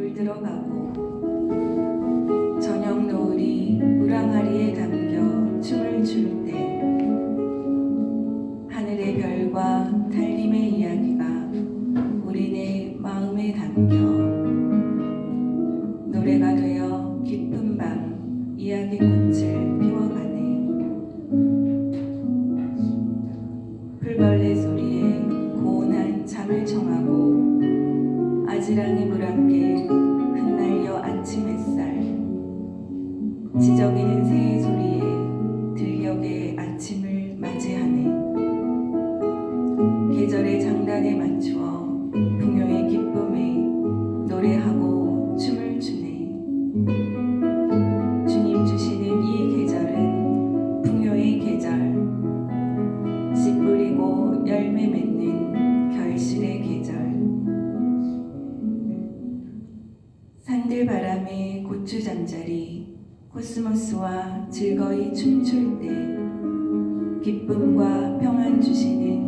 물 들어가고 저녁 노을이 물항아리에 담겨 춤을 출 때 하늘의 별과 달림의 이야기가 우리네 마음에 담겨 노래가 되어 기쁜 밤 이야기꽃을 피워 물안개 흩날려 아침 햇살. 지저귀는 새의 소리에 들녘의 아침을 맞이하네. 계절의 장단에 맞추어 풍요의 산들 바람에 고추 잠자리 코스모스와 즐거이 춤출 때 기쁨과 평안 주시는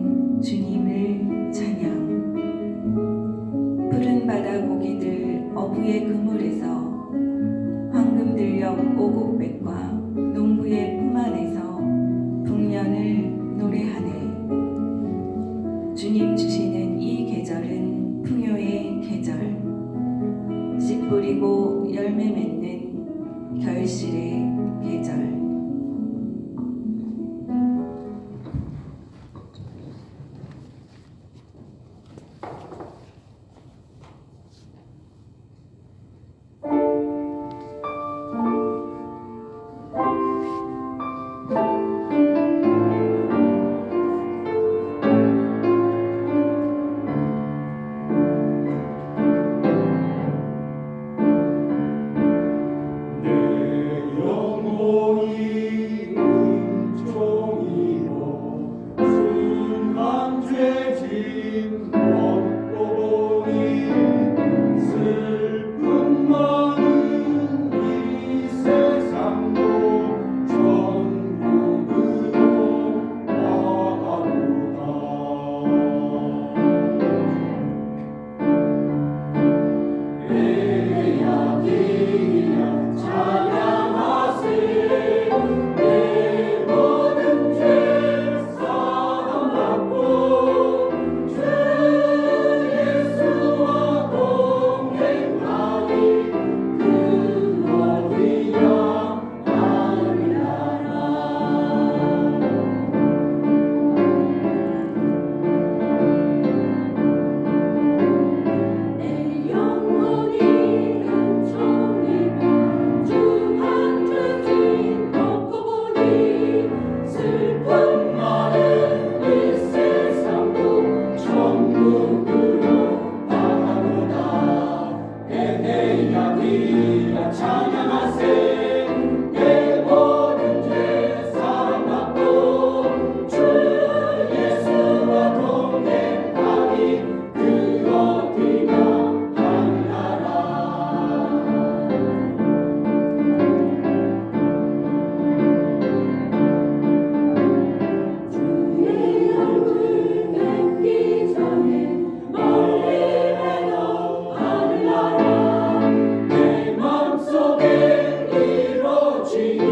뿌리고 열매 맺는 결실의 계절 Amen.